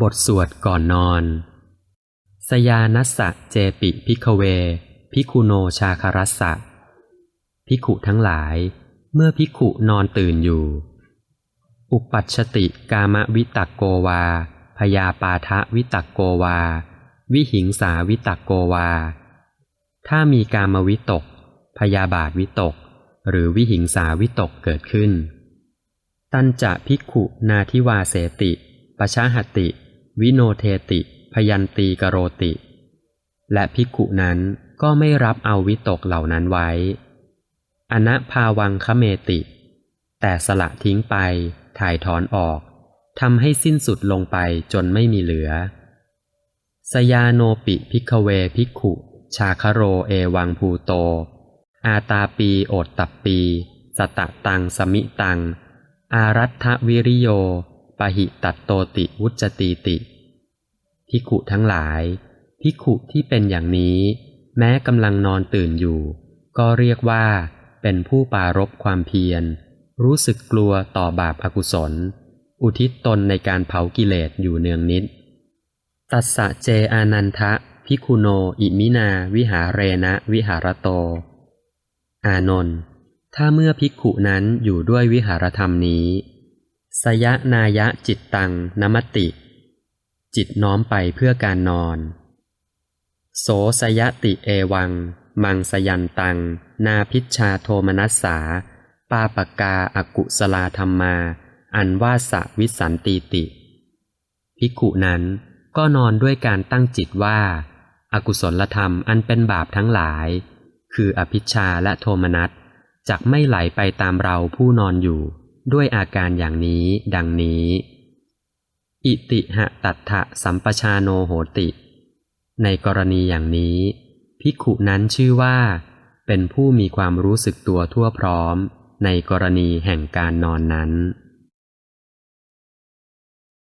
บทสวดก่อนนอน สยานัสสะเจปิพิกเว พิคุโนชาคารัสสะพิขุทั้งหลาย เมื่อพิขุนอนตื่นอยู่ อุปัชติกามวิตักโกวา พยาปาทะวิตักโกวา วิหิงสาวิตักโกวา ถ้ามีกามวิตก พยาบาทวิตก หรือวิหิงสาวิตกเกิดขึ้น ตันจะพิกขุนาทิวาเสติปชาหติ วิโนเทติ พยันตีกโรติ และพิกขุนั้นก็ไม่รับเอาวิตกเหล่านั้นไว้ อนะภาวังคเมติ แต่สละทิ้งไป ถ่ายถอนออกทำให้สิ้นสุดลงไปจนไม่มีเหลือ สยาโนปิพิกเวพิกขุ ชาคโรเอวังภูโต อาตาปีโอตตับปี สตะตังสมิตัง อารัฐวิริโย หิตัตโตติวุจตีติพิขุทั้งหลายพิขุที่เป็นอย่างนี้ แม้กำลังนอนตื่นอยู่ ก็เรียกว่า เป็นผู้ปารบความเพียร รู้สึกกลัวต่อบาปอากุศล อุทิศตนในการเผากิเลสอยู่เนืองนิด ตัสสะเจอานันทะพิคุโนอิมินาวิหาเรนะวิหารโต อานนท์ถ้าเมื่อภิกขุนั้นอยู่ด้วยวิหารธรรมนี้ สยนายะจิตตังนมติ จิตน้อมไปเพื่อการนอน โสสยติเอวัง มังสยันตัง นาพิชชาโทมนัสสา ปาปกาอากุสลาธรรมา อันว่าสวิสันตีติ ภิกขุนั้นก็นอนด้วยการตั้งจิตว่าอากุศลธรรมอันเป็นบาปทั้งหลาย คืออภิชาและโทมนัส จักไม่ไหลไปตามเราผู้นอนอยู่ ด้วยอาการอย่างนี้ดังนี้ อิติหะตัตถะสัมปชาโนโหติ ในกรณีอย่างนี้ ภิกขุนั้นชื่อว่า เป็นผู้มีความรู้สึกตัวทั่วพร้อม ในกรณีแห่งการนอนนั้น